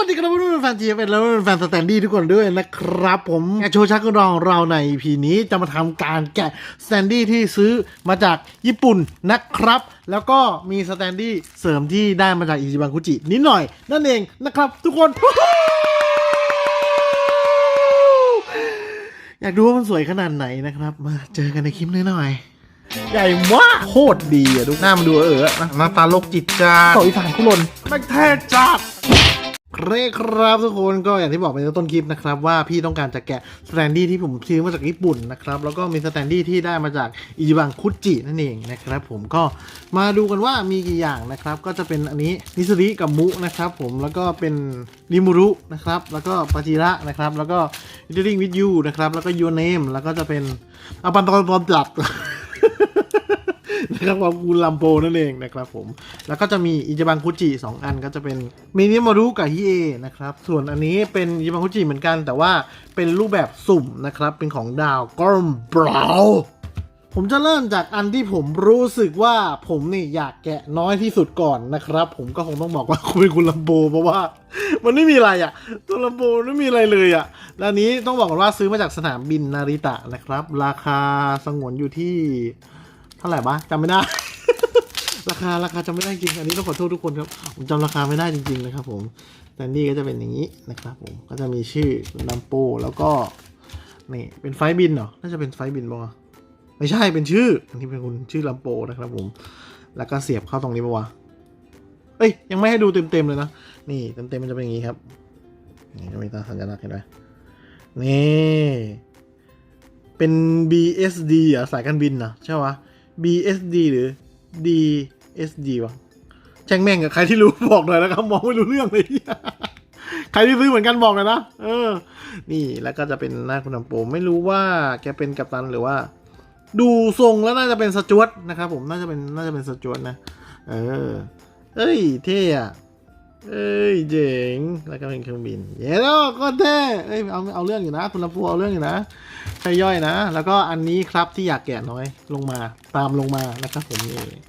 วัสดีครับเพื่อนๆแฟนทีเอฟแล้วแฟนสแตนดี้ทุกคนด้วยนะครับ ผมแกะโชว์ชักกระดองเราใน EP นี้จะมาทำการแกะสแตนดี้ที่ซื้อมาจากญี่ปุ่นนะครับ แล้วก็มีสแตนดี้เสริมที่ได้มาจากอิจิบังคุจินิดหน่อย นั่นเองนะครับ ทุกคน อยากดูว่ามันสวยขนาดไหนนะครับ มาเจอกันในคลิปนี้หน่อยใหญ่มากโคตรดีอะดูหน้ามันดูเออๆนะหน้าตาโลกจิตจ้าต่ออีสานคุรนแม่งเท่จัด เครครับทุกคนก็อย่างที่บอกไปในต้นคลิปนะครับว่าพี่ต้องการจะแกะสแตนดี้ที่ผมซื้อมาจากญี่ปุ่นนะครับแล้วก็มีสแตนดี้ที่ได้มาจากอิจิบังคุจินั่นเองนะครับผมก็มาดูกันว่ามีกี่อย่างนะครับก็จะเป็นอันนี้นิสริกับมุนะครับผมแล้วก็เป็นริมูรุนะครับแล้วก็ปาจิระนะครับแล้วก็ Eating with you นะครับแล้วก็ Your Name แล้วก็จะเป็นอาปันตอนตอนจัด นะครับวามคูลัมโปนั่นเองนะครับผม แล้วก็จะมีอิจิบังคุจิสองอันก็จะเป็นมินิมารุกับฮิเอนะครับ ส่วนอันนี้เป็นอิจิบังคุจิเหมือนกัน แต่ว่าเป็นรูปแบบสุ่มนะครับ เป็นของดาวกอร์มบราวผมจะเริ่มจากอันที่ผมรู้สึกว่าผมนี่อยากแกะน้อยที่สุดก่อนนะครับ ผมก็คงต้องบอกว่าคุณเป็นคุณลัมโบเพราะว่า มันไม่มีอะไรอะ่ะ ตัวลัมโบไม่มีอะไรเลยอะ่ะแล้วอันนี้ต้องบอกก่อนว่าซื้อมาจากสนามบินนาริตะนะครับ ราคาสงวนอยู่ที่ เท่าไหร่บ้าจำไม่ได้ ราคาราคาจำไม่ได้จริง อันนี้ต้องขอโทษทุกคนครับ ผมจำราคาไม่ได้จริงๆนะครับผมแต่นี่ก็จะเป็นอย่างนี้นะครับผม ก็จะมีชื่อลัมโปแล้วก็นี่เป็นไฟบินเหรอ น่าจะเป็นไฟบินบ้างไม่ใช่ เป็นชื่อ อันนี้เป็นคุณชื่อลัมโปนะครับผม แล้วก็เสียบเข้าตรงนี้ปะวะเอ้ย ยังไม่ให้ดูเต็มๆเลยนะ นี่เต็มๆมันจะเป็นอย่างนี้ครับ นี่จะมีตาสัญลักษณ์เห็นไหมนี่ เป็น BSD อะสายการบินนะใช่ปะ BSD หรือ DSD วะแจ้งแม่งกับใครที่รู้บอกหน่อยนะครับ มองไม่รู้เรื่องเลย ใครที่ซื้อเหมือนกันบอกเลยนะ เออ นี่แล้วก็จะเป็นหน้าคุณลำโปงไม่รู้ว่าแกเป็นกัปตันหรือว่า ดูทรงแล้วน่าจะเป็นสจวตนะครับผมน่าจะเป็นน่าจะเป็นสจวตนะ เออ เอ้ย เท่อะ เอ้ยเจ๋ง แล้วก็เป็นเครื่องบิน เย้แล้วก็เท่เอ้ยเอาเอาเรื่องอยู่นะคุณลำโพเอาเรื่องอยู่นะใช่ย่อยนะ แล้วก็อันนี้ครับที่อยากแกะน้อยลงมาตามลงมานะครับผมนี่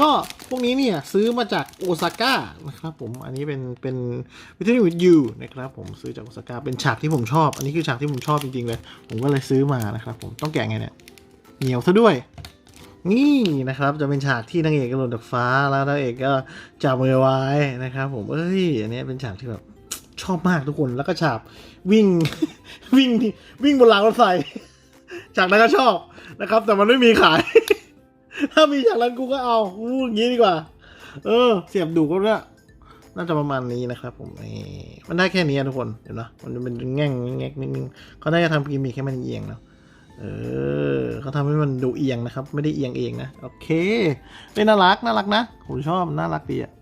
ก็พวกนี้เนี่ยซื้อมาจากโอซาก้านะครับผมอันนี้เป็นเป็นวิทยุวิทยูนะครับผมซื้อจากโอซาก้าเป็นฉากที่ผมชอบ อันนี้คือฉากที่ผมชอบจริงๆเลย ผมก็เลยซื้อมานะครับผมต้องแกะไงเนี่ยเหนียวซะด้วย นี่นะครับจะเป็นฉากที่นางเอกกระโดดจากฟ้าแล้วนางเอกก็จับมือไว้นะครับ ผมเอ้ยอันนี้เป็นฉากที่แบบชอบมากทุกคนแล้วก็ฉากวิ่งวิ่งวิ่งบนรางรถไฟฉากนั้นก็ชอบนะครับ แต่มันไม่มีขาย ถ้ามีฉากนั้นกูก็เอาพูดอย่างนี้ดีกว่า เออ เสียบดูก็ได้น่าจะประมาณนี้นะครับ ผมนี่มันได้แค่นี้ทุกคนเห็นไหมมันจะเป็นแง่งแง่งนิดนึงเขาได้จะทำกิมมิคให้มันเอียงเนาะ เออเขาทำให้มันดูเอียงนะครับ ไม่ได้เอียงเองนะ โอเคเป็นน่ารักน่ารักนะ ผมชอบน่ารักดีอะ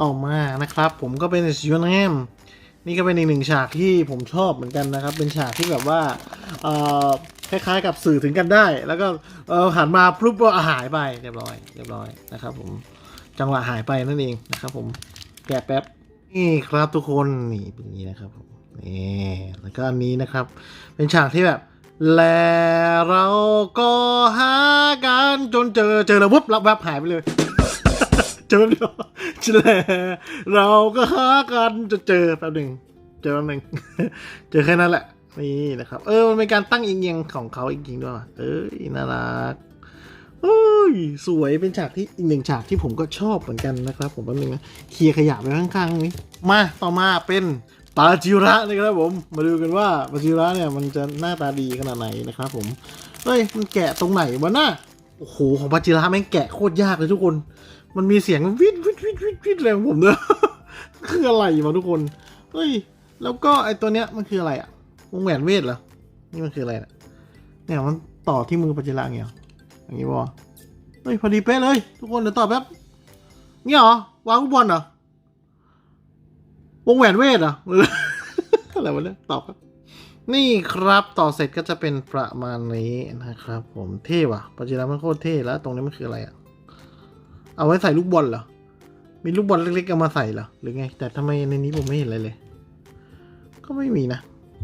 ต่อมานะครับ ผมก็เป็นยูนแฮมนี่ก็เป็นอีกหนึ่งฉากที่ผมชอบเหมือนกันนะครับ เป็นฉากที่แบบว่าเอ่อคล้ายๆกับสื่อถึงกันได้ แล้วก็เออหันมาปุ๊บก็หายไปเรียบร้อยเรียบร้อยนะครับ ผมจังหวะหายไปนั่นเองนะครับ ผมแกะแป๊บนี่ครับทุกคนนี่เป็นอย่างนี้นะครับผมนี่แล้วก็อันนี้นะครับ เป็นฉากที่แบบ และเราก็หากันจนเจอเจอแล้ววุบรับแวบหายไปเลย เจอแป๊บเดียวและเราก็หากันจะเจอแป๊บหนึ่งเจอแป๊บหนึ่งเจอแค่นั้นแหละนี่นะครับ เออมันเป็นการตั้งเอียงของเขาจริงๆด้วยเอ้ยน่ารักโอ้ยสวยเป็นฉากที่อีกหนึ่งฉากที่ผมก็ชอบเหมือนกันนะครับ ผมแป๊บนึงนะเคลียร์ขยะไปข้างๆนี้มาต่อมาเป็น ปาจิระนะครับผม มาดูกันว่าปาจิระเนี่ยมันจะหน้าตาดีขนาดไหนนะครับผม เฮ้ย มันแกะตรงไหนวะน่ะโอ้โห ของปาจิระแม่งแกะโคตรยากเลยทุกคน มันมีเสียงวิดวิดวิดวิดวิดอะไรงผมเนี่ยคืออะไรวะทุกคน เฮ้ย แล้วก็ไอตัวเนี้ยมันคืออะไรอะวงแหวนเวทเหรอ นี่มันคืออะไรนะเนี่ยมันต่อที่มือปัจจิระเงี้ยอย่างงี้ปะวะเฮ้ยพอดีเป๊ะเลย ทุกคนเดี๋ยวต่อแป๊บเนี่ยเหรอวางลูกบอลเหรอ วงแหวนเวทเหรออะไรวะเนี่ยตอบครับนี่ครับต่อเสร็จก็จะเป็นประมาณนี้นะครับ ผมเท่ว่ะปัจจิระมันโคตรเท่แล้วตรงนี้มันคืออะไรอะเอาไว้ใส่ลูกบอลเหรอมีลูกบอลเล็กๆเอามาใส่เหรอหรือไง แต่ทำไมในนี้ผมไม่เห็นอะไรเลย ก็ไม่มีนะ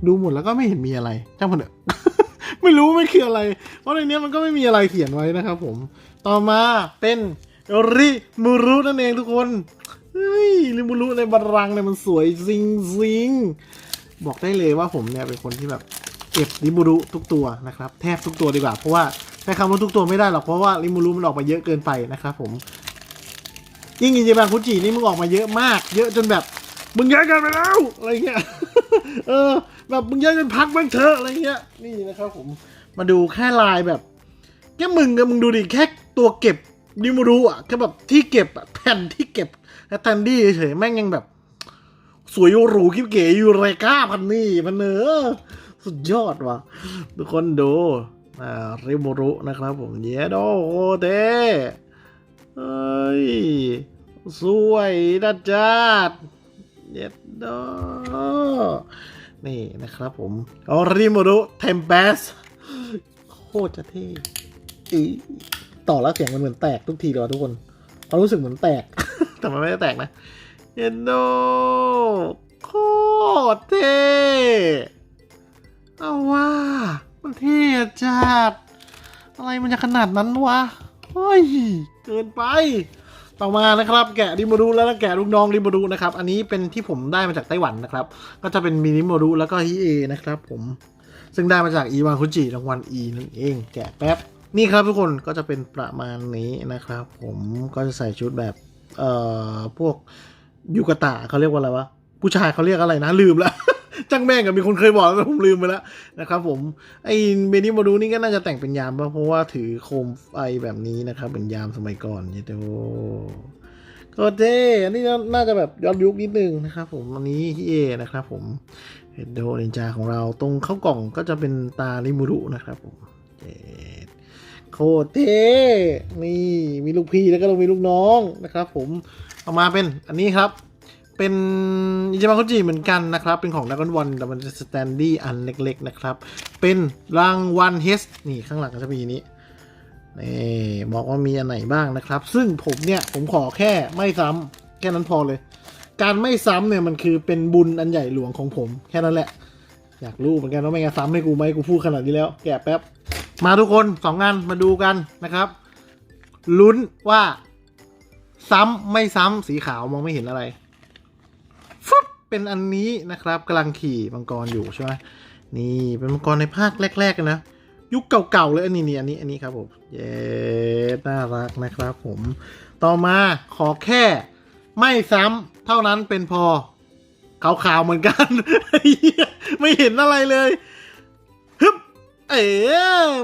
ดูหมดแล้วก็ไม่เห็นมีอะไรช่างมันเถอะไม่รู้ไม่คืออะไร เพราะในนี้มันก็ไม่มีอะไรเขียนไว้นะครับ ผม ต่อมาเป็นริมูรุนั่นเองทุกคน เฮ้ยริมูรุในบัลลังก์เนี่ยมันสวยจริงจริงบอกได้เลยว่าผมเนี่ยเป็นคนที่แบบเก็บริมูรุทุกตัวนะครับ แทบทุกตัวดีกว่าเพราะว่าใช้คำว่าทุกตัวไม่ได้หรอกเพราะว่าริมูรุมันออกมาเยอะเกินไปนะครับผมยิ่งอินจิบังคุจินี่มึงออกมาเยอะมาก เยอะจนแบบมึงเยอะกินไปแล้วอะไรเงี้ยเออ แบบมึงเยอะจนพักบ้างเถอะอะไรเงี้ยนี่นะครับผมมาดูแค่ลายแบบแค่มึงกับมึงดูดิแค่ตัวเก็บดิมูรุอะแค่แบบที่เก็บแผ่นที่เก็บ และแทนดี้เฉยแม่งยังแบบ สวยหรูคิบเก๋อยู่ไรก้าพันนี่พันเนอสุดยอดว่ะ ทุกคนดูอ่าริมรุนะครับผมเยโดโอเตเฮ้ย สวยนะจัดเย็ดโดนี่นะครับผมอริมรุเทมเปสโคตรจะเท่อีต่อแล้วเสียงมันเหมือนแตกทุกทีเลยวะทุกคนเขารู้สึกเหมือนแตก แต่มันไม่ได้แตกนะเย็นโดโคตรเท่เอาว่ามันเท่จัดอะไรมันจะขนาดนั้นวะเฮ้ยเกินไป ต่อมานะครับ แกะริโมดูแล้วแกะลูกน้องริโมดูนะครับ อันนี้เป็นที่ผมได้มาจากไต้หวันนะครับ ก็จะเป็นมินิโมดูแล้วก็ฮิเอนะครับ ผมซึ่งได้มาจากอีวานคุจิรางวัล E นั่นเอง แกะแป๊บ นี่ครับทุกคนก็จะเป็นประมาณนี้นะครับ ผมก็จะใส่ชุดแบบ เอ่อพวกยูกตะเขาเรียกว่าอะไรวะผู้ชายเขาเรียกอะไรนะลืมแล้วจังแม่งกับมีคนเคยบอกแต่ผมลืมไปแล้วนะครับ ผมไอ้เบนิโมดูนี่ก็น่าจะแต่งเป็นยามป่ะเพราะว่าถือโคมไฟแบบนี้นะครับเป็นยามสมัยก่อนเยโตก็เท่อันนี้น่าจะแบบย้อนยุคนิดนึงนะครับ ผมอันนี้ที่เอนะครับผมเฮดโดนินจาของเราตรงเข้ากล่องก็จะเป็นตาลิมูรุนะครับผมเจ โคตรเท่นี่มีลูกพี่แล้วก็ต้องมีลูกน้องนะครับ ผมเอามาเป็นอันนี้ครับ เป็นอิจิบังคุจิเหมือนกันนะครับ เป็นของด r a ก o n น a l แต่มันจะสแตนดี้อันเล็กๆนะครับ เป็นรางวัลเฮสนี่ข้างหลังก็จะมีนี้นี่บอกว่ามีอันไหนบ้างนะครับ ซึ่งผมเนี่ยผมขอแค่ไม่ซ้ำแค่นั้นพอเลย การไม่ซ้ำเนี่ยมันคือเป็นบุญอันใหญ่หลวงของผม แค่นั้นแหละ อยากรู้เหมือนกันว่าไม่งั้นซ้ำให้กูไหมกูพูดขนาดนี้แล้ว แกะแป๊บ มาทุกคนสองงานมาดูกันนะครับ ลุ้นว่า ซ้ำไม่ซ้ำสีขาวมองไม่เห็นอะไรฟึบเป็นอันนี้นะครับกำลังขี่มังกรอยู่ใช่ไหมนี่เป็นมังกรในภาคแรกๆเลยนะยุคเก่าๆเลยอันนี้นี่อันนี้อันนี้ครับผมเย้น่ารักนะครับผม ต่อมาขอแค่ไม่ซ้ำเท่านั้นเป็นพอขาวๆเหมือนกัน ไม่เห็นอะไรเลย เอ๋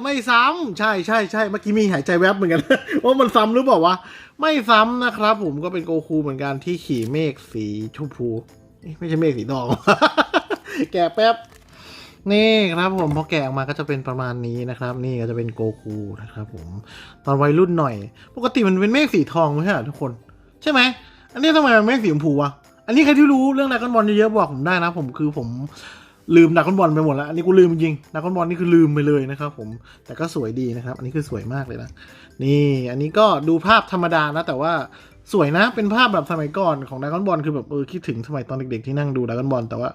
ไม่ซ้ำใช่ใช่ใช่เมื่อกี้มีหายใจแวบเหมือนกัน ว่ามันซ้ำหรือเปล่าวะ ไม่ซ้ำนะครับผมก็เป็นโกคูเหมือนกันที่ขี่เมฆสีชมพูไม่ใช่เมฆสีทอง แกะแป๊บ นี่ครับผมพอแกะออกมาก็จะเป็นประมาณนี้นะครับ นี่ก็จะเป็นโกคูนะครับผมตอนวัยรุ่นหน่อย ปกติมันเป็นเมฆสีทองไม่ใช่หรอทุกคน ใช่ไหมอันนี้ทำไมมันเมฆสีชมพูวะอันนี้ใครที่รู้เรื่องดราก้อนบอลเยอะๆบอกผมได้นะ ผมคือผม ลืมดราก้อนบอลไปหมดแล้วอันนี้กูลืมจริงดราก้อนบอลนี่คือลืมไปเลยนะครับผมแต่ก็สวยดีนะครับ อันนี้คือสวยมากเลยนะนี่อันนี้ก็ดูภาพธรรมดานะแต่ว่าสวยนะเป็นภาพแบบสมัยก่อนของดราก้อนบอลคือแบบเออคิดถึงสมัยตอนเด็กๆที่นั่งดูดราก้อนบอลแต่ว่า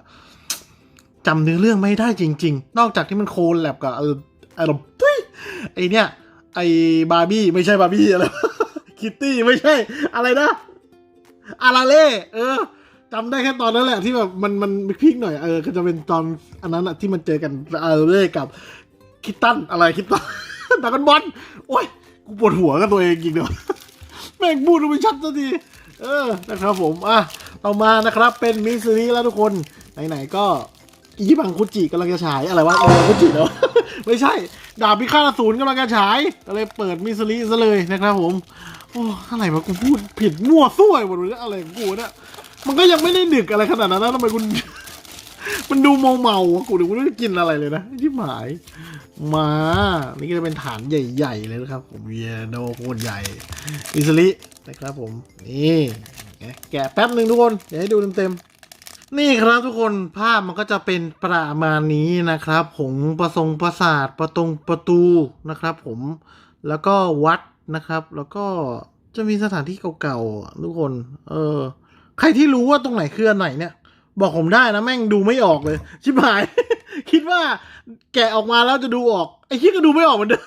จำเนื้อเรื่องไม่ได้จริง ๆ นอกจากที่มันโคลแลบกับเอออารมณ์ทุยไอเนี้ยไอบาร์บี้ไม่ใช่บาร์บี้อะไรคิตตี้ไม่ใช่อะไรนะอาราเล่เออ จำได้แค่ตอนนั้นแหละที่แบบมันมันพีคหน่อยเออก็จะเป็นตอนอันนั้นอะที่มันเจอกันเอาราเล่กับคิตตันอะไรคิตตันดาก้อนบอลโอ้ยกูปวดหัวกับตัวเองจริงเดี๋ยวแม่งพูดไม่ชัดสักทีเออนะครับผมอะต่อมานะครับเป็นมิสซิลี่แล้วทุกคนไหนๆก็อีบังคุจิกำลังจะฉายอะไรวะเออคุจิเนาะไม่ใช่ ดาบพิฆาตอสูรกำลังจะฉายก็เลยเปิดมิสซิลี่ซะเลยนะครับผมโอ้อะไรวะกูพูดผิดมั่วซั่วหมดเลยอะไรกูเนี่ย มันก็ยังไม่ได้ดึกอะไรขนาดนั้นนะทำไมคุณ มันดูเมาเมาๆอะกูดูไม่รู้จะกินอะไรเลยนะที่หมาย มา นี่ก็จะเป็นฐานใหญ่ๆเลยนะครับ ผมเยโดโคตรใหญ่ อิสลินะครับผม นี่แกะแป๊บหนึ่งทุกคนเดี๋ยวให้ดูเต็มๆ นี่ครับทุกคนภาพมันก็จะเป็นประมาณนี้นะครับผมประทรงปราสาทประตงประตูนะครับผมแล้วก็วัดนะครับ แล้วก็จะมีสถานที่เก่าๆทุกคน เออ ใครที่รู้ว่าตรงไหนคืออันไหนเนี่ย บอกผมได้นะแม่งดูไม่ออกเลย ชิบหาย คิดว่าแกะออกมาแล้วจะดูออกไอ้คิดก็ดูไม่ออกเหมือนเดิม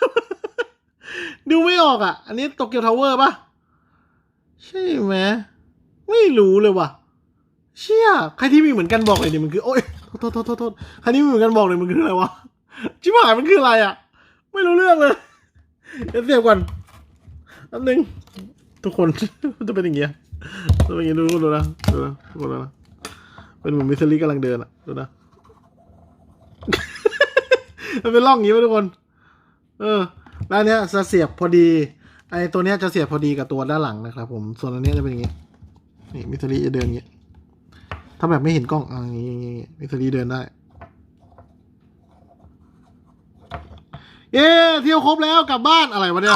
ดูไม่ออกอะ อันนี้โตเกียวทาวเวอร์ปะใช่ไหมไม่รู้เลยว่ะ เชี่ยใครที่มีเหมือนกันบอกเลยดิมันคือโอ๊ยโทษโทษโทษโทษใครที่มีเหมือนกันบอกเลยมันคืออะไรวะชิบหายมันคืออะไรอะ ไม่รู้เรื่องเลยเดี๋ยวเสียก่อนแป๊บนึงทุกคนมันจะเป็นอย่างเงี้ย จะเป็นอย่างเงี้ยดูดูนะดูนะทุกคนดูนะเป็นเหมือนมิสซิลี่กำลังเดินอะดูนะมันเป็นร่องอย่างงี้ไหมทุกคน เออแล้วเนี้ยจะเสียบพอดี ไอ้ตัวเนี้ยจะเสียบพอดีกับตัวด้านหลังนะครับผม ส่วนอันเนี้ยจะเป็นอย่างงี้ นี่มิสซิลี่จะเดินอย่างงี้ ถ้าแบบไม่เห็นกล้องอะอย่างงี้อย่างงี้มิสซิลี่เดินได้ เย้เที่ยวครบแล้วกลับบ้านอะไรวะเนี่ย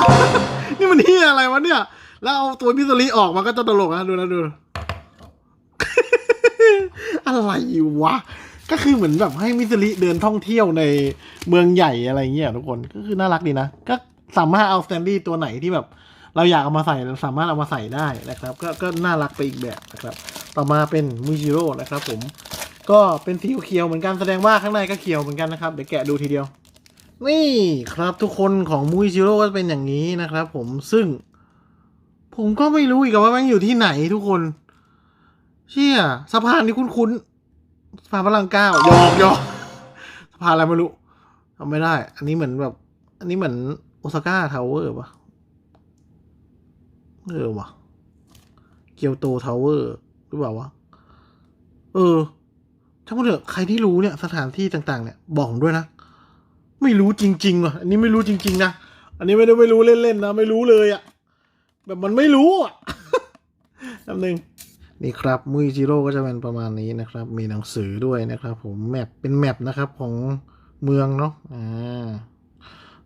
นี่มันเที่ยอะไรวะเนี่ย แล้วเอาตัวมิสซิลีออกมาก็จะตลกนะดูนะดู อะไรวะ ก็คือเหมือนแบบให้มิสซิลิเดินท่องเที่ยวในเมืองใหญ่อะไรเงี้ยทุกคนก็คือน่ารักดีนะ ก็สามารถเอาสแตนดี้ตัวไหนที่แบบ เราอยากเอามาใส่เราสามารถเอามาใส่ได้นะครับ ก็ก็น่ารักไปอีกแบบนะครับ ต่อมาเป็นมูจิโร่นะครับผม ก็เป็นสีเขียวเหมือนกันแสดงว่าข้างในก็เขียวเหมือนกันนะครับเดี๋ยวแกะดูทีเดียวนี่ครับทุกคนของมูจิโร่ก็เป็นอย่างนี้นะครับผมซึ่ง ผมก็ไม่รู้อีกว่ามันอยู่ที่ไหนทุกคน เชี่ยสะพานนี้คุ้นๆสะพานพระรามเก้ายอกยอกสะพานอะไรไม่รู้ทำไม่ได้ อันนี้เหมือนแบบ อันนี้เหมือนโอซาก้าทาวเวอร์ปะเออวะเกียวโตทาวเวอร์หรือเปล่าวะเออถ้าพูดเถอะใครที่รู้เนี่ยสถานที่ต่างๆ เนี่ยบอกผมด้วยนะ ไม่รู้จริงๆว่ะอันนี้ไม่รู้จริง ๆ นะ อันนี้ไม่ได้ไม่รู้เล่นๆนะ ไม่รู้เลยอะ แบบมันไม่รู้อะแป๊บนึงนี่ครับมุยจิโร่ก็จะเป็นประมาณนี้นะครับ มีหนังสือด้วยนะครับ ผมแมปเป็นแมปนะครับของเมืองเนาะอ่า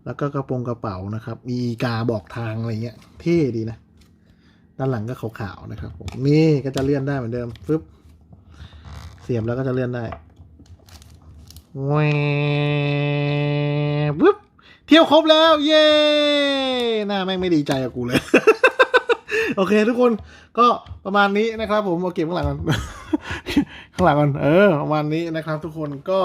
แล้วก็กระโปรงกระเป๋านะครับ มีกาบอกทางอะไรเงี้ยเท่ดีนะ ด้านหลังก็ขาวๆนะครับผมนี่ก็จะเลื่อนได้เหมือนเดิมฟึบเสียบแล้วก็จะเลื่อนได้แหวปึ๊บ เที่ยวครบแล้ว เย้หน้าแม่งไม่ดีใจกับกูเลย โอเคทุกคนก็ประมาณนี้นะครับ ผมเอาเก็บข้างหลังก่อนข้างหลังก่อนเออประมาณนี้นะครับ ทุกคนก็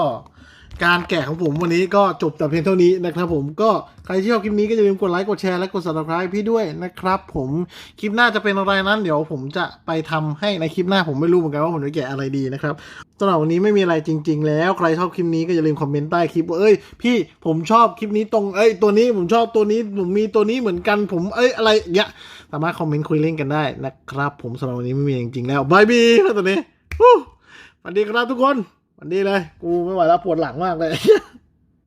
การแกะของผมวันนี้ก็จบแต่เพียงเท่านี้นะครับผมก็ใครที่ชอบคลิปนี้ก็อย่าลืมกดไลค์กดแชร์และกด subscribe พี่ด้วยนะครับผมคลิปหน้าจะเป็นอะไรนั้น เดี๋ยวผมจะไปทำให้ในคลิปหน้าผมไม่รู้เหมือนกันว่าผมจะแกะอะไรดีนะครับสำหรับวันนี้ไม่มีอะไรจริง ๆ แล้วใครชอบคลิปนี้ก็อย่าลืมคอมเมนต์ใต้คลิปว่าเอ้ยพี่ผมชอบคลิปนี้ตรงเอ้ยตัวนี้ผมชอบตัวนี้ผมมีตัวนี้เหมือนกันผมเอ้ยอะไรเงี้ยสามารถคอมเมนต์คุยเล่นกันได้นะครับ ผมสำหรับวันนี้ไม่มีจริงๆแล้วบายบีตอนนี้สวัสดีครับทุกคน วันนี้เลย กูไม่ไหวแล้วปวดหลังมากเลย